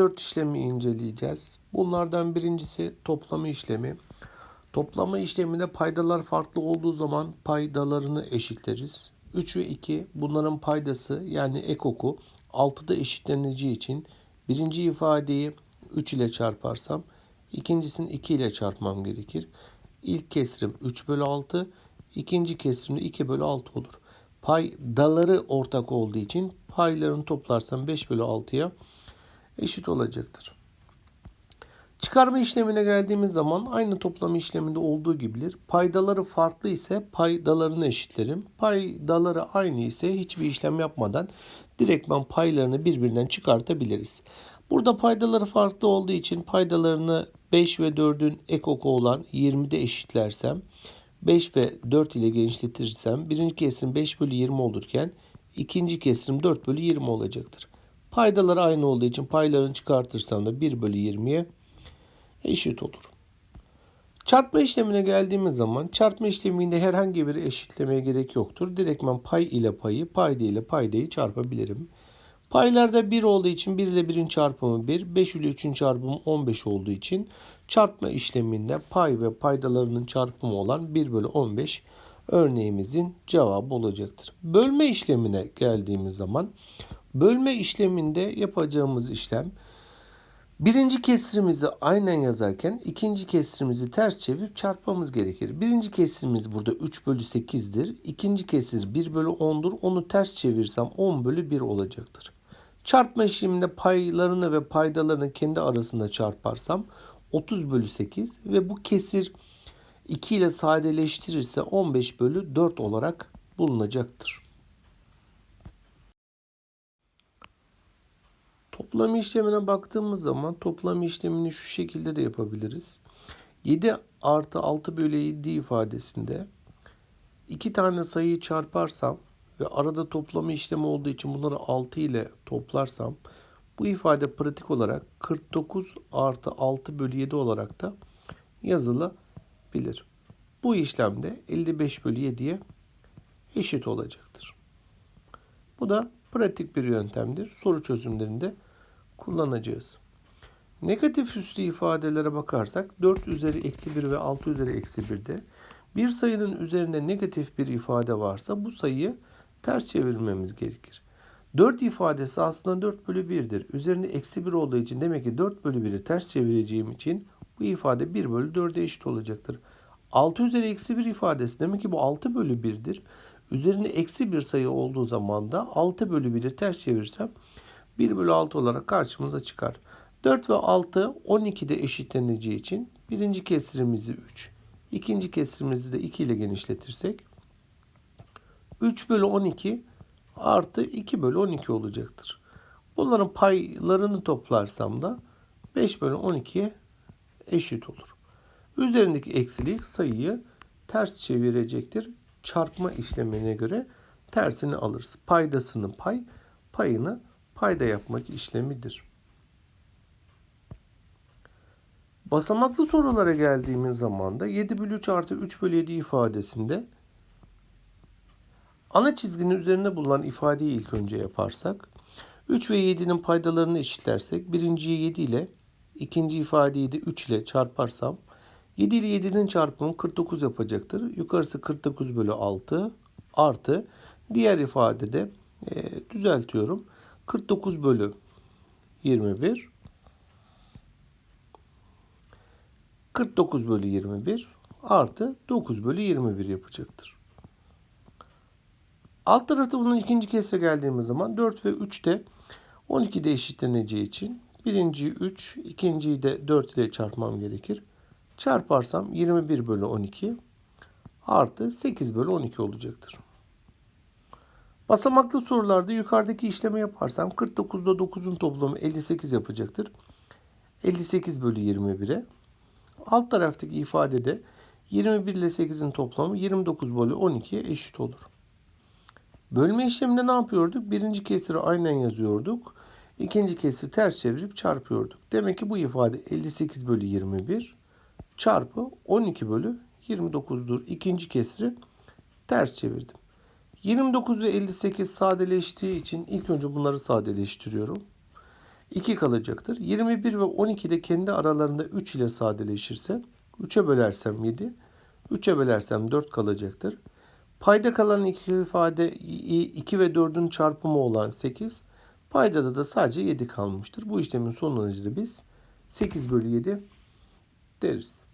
Dört işlemi inceleyeceğiz. Bunlardan birincisi toplama işlemi. Toplama işleminde paydalar farklı olduğu zaman paydalarını eşitleriz. 3 ve 2 bunların paydası yani ek oku 6'da eşitleneceği için birinci ifadeyi 3 ile çarparsam ikincisini 2 ile çarpmam gerekir. İlk kesrim 3 bölü 6, ikinci kesrim de 2 bölü 6 olur. Paydaları ortak olduğu için paylarını toplarsam 5 bölü 6'ya eşit olacaktır. Çıkarma işlemine geldiğimiz zaman aynı toplama işleminde olduğu gibidir. Paydaları farklı ise paydalarını eşitlerim. Paydaları aynı ise hiçbir işlem yapmadan direktman paylarını birbirinden çıkartabiliriz. Burada paydaları farklı olduğu için paydalarını 5 ve 4'ün ek oku olan 20'de eşitlersem 5 ve 4 ile genişletirsem birinci kesim 5 bölü 20 olurken ikinci kesim 4 bölü 20 olacaktır. Paydaları aynı olduğu için paylarını çıkartırsam da 1 bölü 20'ye eşit olur. Çarpma işlemine geldiğimiz zaman çarpma işleminde herhangi bir eşitlemeye gerek yoktur. Direktmen pay ile payı, payda ile paydayı çarpabilirim. Paylarda 1 olduğu için 1 ile 1'in çarpımı 1, 5 ile 3'ün çarpımı 15 olduğu için çarpma işleminde pay ve paydalarının çarpımı olan 1 bölü 15 örneğimizin cevabı olacaktır. Bölme işlemine geldiğimiz zaman bölme işleminde yapacağımız işlem Birinci kesrimizi aynen yazarken ikinci kesrimizi ters çevirip çarpmamız gerekir. Birinci kesrimiz burada 3 bölü 8'dir. İkinci kesir 1 bölü 10'dur. Onu ters çevirsem 10 bölü 1 olacaktır. Çarpma işleminde paylarını ve paydalarını kendi arasında çarparsam 30 bölü 8 ve bu kesir 2 ile sadeleştirirse 15 bölü 4 olarak bulunacaktır. Toplam işlemine baktığımız zaman toplam işlemini şu şekilde de yapabiliriz. 7 artı 6 bölü 7 ifadesinde iki tane sayıyı çarparsam ve arada toplama işlemi olduğu için bunları 6 ile toplarsam bu ifade pratik olarak 49 artı 6 bölü 7 olarak da yazılabilir. Bu işlemde 55 bölü 7'ye eşit olacaktır. Bu da pratik bir yöntemdir. Soru çözümlerinde kullanacağız. Negatif üslü ifadelere bakarsak 4 üzeri eksi 1 ve 6 üzeri eksi 1'de bir sayının üzerinde negatif bir ifade varsa bu sayıyı ters çevirmemiz gerekir. 4 ifadesi aslında 4 bölü 1'dir. Üzerinde eksi 1 olduğu için demek ki 4 bölü 1'i ters çevireceğim için bu ifade 1 bölü 4'e eşit olacaktır. 6 üzeri eksi 1 ifadesi demek ki bu 6 bölü 1'dir. Üzerinde eksi bir sayı olduğu zaman da 6 bölü 1'i ters çevirsem 1 bölü 6 olarak karşımıza çıkar. 4 ve 6 12'de eşitleneceği için birinci kesrimizi 3, ikinci kesrimizi de 2 ile genişletirsek 3 bölü 12 artı 2 bölü 12 olacaktır. Bunların paylarını toplarsam da 5 bölü 12'ye eşit olur. Üzerindeki eksilik sayıyı ters çevirecektir. Çarpma işlemine göre tersini alırız. Paydasını pay, payını payda yapmak işlemidir. Basamaklı sorulara geldiğimiz zaman da 7 bölü 3 artı 3 bölü 7 ifadesinde ana çizginin üzerinde bulunan ifadeyi ilk önce yaparsak 3 ve 7'nin paydalarını eşitlersek birinciyi 7 ile ikinci ifadeyi de 3 ile çarparsam 7 ile 7'nin çarpımı 49 yapacaktır. Yukarısı 49 bölü 6 artı diğer ifadede e, düzeltiyorum. 49 bölü 21 49 bölü 21 artı 9 bölü 21 yapacaktır. Alt tarafta bunun ikinci kesre geldiğimiz zaman 4 ve 3 de 12'de eşitleneceği için birinciyi 3, ikinciyi de 4 ile çarpmam gerekir. Çarparsam 21 bölü 12 artı 8 bölü 12 olacaktır. Basamaklı sorularda yukarıdaki işlemi yaparsam 49'da 9'un toplamı 58 yapacaktır. 58 bölü 21'e. Alt taraftaki ifadede 21 ile 8'in toplamı 29 bölü 12'ye eşit olur. Bölme işleminde ne yapıyorduk? Birinci kesiri aynen yazıyorduk. İkinci kesiri ters çevirip çarpıyorduk. Demek ki bu ifade 58 bölü 21 çarpı 12 bölü 29'dur. İkinci kesiri ters çevirdim. 29 ve 58 sadeleştiği için ilk önce bunları sadeleştiriyorum. 2 kalacaktır. 21 ve 12 de kendi aralarında 3 ile sadeleşirse 3'e bölersem 7, 3'e bölersem 4 kalacaktır. Payda kalan iki ifade 2 ve 4'ün çarpımı olan 8. Paydada da sadece 7 kalmıştır. Bu işlemin sonucunu biz 8 bölü 7 deriz.